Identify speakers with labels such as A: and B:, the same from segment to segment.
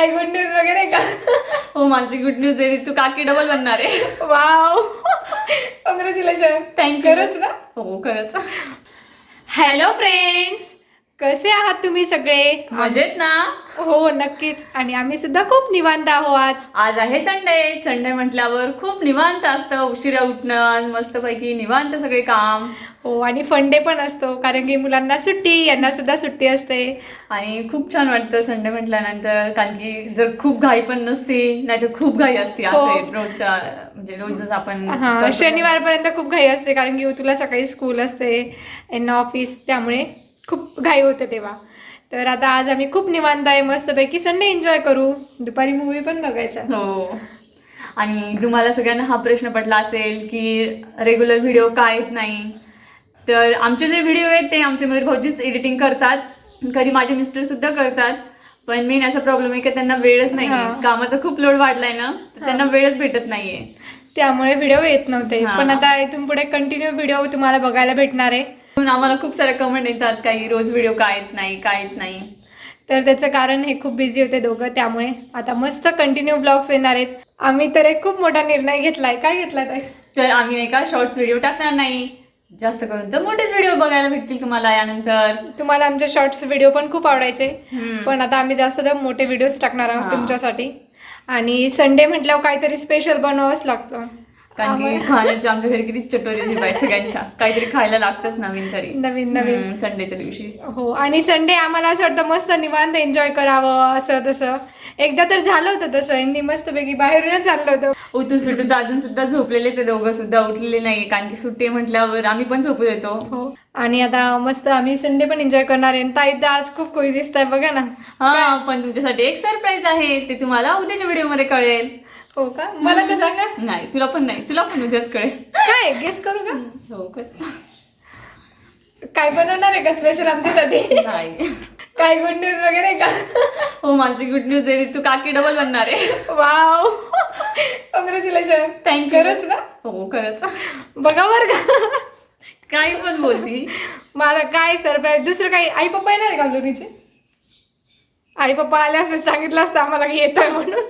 A: काय good news वगैरे का?
B: हो माझी गुड न्यूज आहे. तू काकी डबल बनणार आहे.
A: वाव कॉंग्रॅच्युलेशन
B: थँक्यू
A: खरंच ना?
B: हो खरंच.
A: हॅलो फ्रेंड्स कसे आहात तुम्ही सगळे?
B: मजेत ना?
A: हो नक्कीच. आणि आम्ही सुद्धा खूप निवांत आहो आज.
B: आज आहे संडे संडे म्हटल्यावर खूप निवांत असतं. उशिरा उठणं मस्तपैकी निवांत सगळे काम.
A: हो आणि फंडे पण असतो कारण की मुलांना सुट्टी यांना सुद्धा सुट्टी असते.
B: आणि खूप छान वाटतं संडे म्हटल्यानंतर कारण की जर खूप घाई पण नसती नाहीतर खूप घाई असती
A: हो.
B: असे रोजच्या म्हणजे रोजच आपण
A: हा
B: करतो.
A: शनिवारपर्यंत खूप घाई असते कारण की तुला सकाळी स्कूल असते यांना ऑफिस त्यामुळे खूप घाई होते तेव्हा. तर आता आज आम्ही खूप निवांत आहे मस्तपैकी संडे एन्जॉय करू. दुपारी मूवी पण बघायचा.
B: हो. आणि तुम्हाला सगळ्यांना हा प्रश्न पडला असेल की रेग्युलर व्हिडिओ का येत नाही? तर आमचे जे व्हिडिओ आहेत ते आमचे मयूर भाऊजीच एडिटिंग करतात. कधी माझे मिस्टर सुद्धा करतात. पण मेन असा प्रॉब्लेम आहे की त्यांना वेळच नाही. कामाचा खूप लोड वाढलाय ना तर त्यांना वेळच भेटत नाहीये.
A: त्यामुळे व्हिडिओ येत नव्हते. पण आता इथून पुढे कंटिन्यू व्हिडिओ तुम्हाला बघायला भेटणार आहे.
B: आम्हाला खूप साऱ्या कमेंट येतात काही रोज व्हिडिओ का येत नाही का येत नाही.
A: तर त्याचं कारण हे खूप बिझी होते दोघं त्यामुळे आता मस्त कंटिन्यू ब्लॉग्स येणार आहेत. आम्ही तर एक खूप मोठा निर्णय घेतलाय. काय घेतलाय ताई?
B: तर आम्ही नाही का शॉर्ट्स व्हिडिओ टाकणार नाही. जास्त करून तर मोठेच व्हिडिओ बघायला भेटतील तुम्हाला यानंतर.
A: तुम्हाला आमचे शॉर्ट्स व्हिडिओ पण खूप आवडायचे. पण आता आम्ही जास्त तर मोठे व्हिडिओज टाकणार आहोत. तुमच्यासाठी. आणि संडे म्हटल्यावर काहीतरी स्पेशल बनवावंच लागतं.
B: कारण की खाण्याची आमच्या घरी किती चटोरी आहे सगळ्यांच्या. काहीतरी खायला लागतच नवीन तरी.
A: नवीन नवीन.
B: संडेच्या दिवशी.
A: हो आणि संडे आम्हाला असं वाटतं मस्त निवांत एन्जॉय करावं असं तसं. एकदा तर झालं होतं तसं यांनी मस्तपैकी बाहेरूनच चाललं होतं.
B: उतू सुटू तर अजून सुद्धा झोपलेलेच आहे दोघं सुद्धा उठलेले नाही कारण की सुट्टी म्हटल्यावर आम्ही पण झोपू देतो.
A: हो आणि आता मस्त आम्ही संडे पण एन्जॉय करणार आहे. ताई तर आज खूप खुश दिसत आहे बघा ना.
B: हा पण तुमच्यासाठी एक सरप्राईज आहे. ते तुम्हाला उद्याच्या व्हिडिओमध्ये कळेल.
A: हो का? मला तर सांगा.
B: नाही तुला पण नाही. तुला पण उद्याच कळेल.
A: काय? गेस करू का?
B: हो का
A: काय बनवणार आहे का स्पेशल आमच्यासाठी?
B: नाही.
A: काय गुड न्यूज वगैरे का?
B: हो माझी गुड न्यूज आहे. तू काकी डबल बनणार आहे.
A: वाव कॉंग्रॅच्युलेशन
B: थँक्यू
A: खरंच ना?
B: हो खरंच.
A: बघा बरं का.
B: काही पण बोलती.
A: मला काय सरप्राईज दुसरं काही? आई पप्पा येणार आहे का लोणीचे? आई पप्पा आले असं सांगितलं असतं आम्हाला की येतोय म्हणून.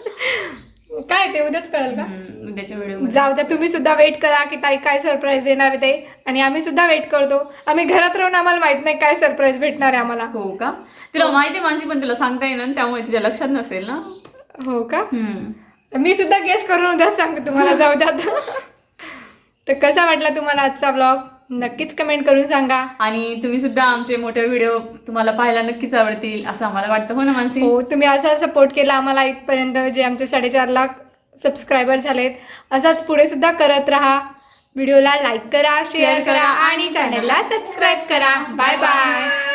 A: काय ते उद्याच कळेल का?
B: उद्याच्या व्हिडिओ
A: जाऊ द्या तुम्ही सुद्धा वेट करा की ताई काय सरप्राईज देणार आहे ते. आणि आम्ही सुद्धा वेट करतो. आम्ही घरात राहून आम्हाला माहीत नाही काय सरप्राईज भेटणार आहे आम्हाला.
B: हो का? तुला माहिती आहे माझी पण तुला सांगता येणार त्यामुळे तुझ्या लक्षात नसेल ना?
A: हो का. मी सुद्धा गेस करून उद्याच सांगते तुम्हाला. जाऊ द्या आता. तर कसा वाटला तुम्हाला आजचा ब्लॉग नक्कीच कमेंट करून सांगा.
B: आणि तुम्ही सुद्धा आमचे मोठे व्हिडिओ तुम्हाला पाहायला नक्कीच आवडतील असं आम्हाला वाटतं. हो ना मानसी?
A: हो तुम्ही असा सपोर्ट केला आम्हाला इथपर्यंत जे आमचे साडेचार लाख सबस्क्रायबर झालेत असाच पुढे सुद्धा करत राहा. व्हिडिओला लाईक करा शेअर करा आणि चॅनलला सबस्क्राईब करा. Bye bye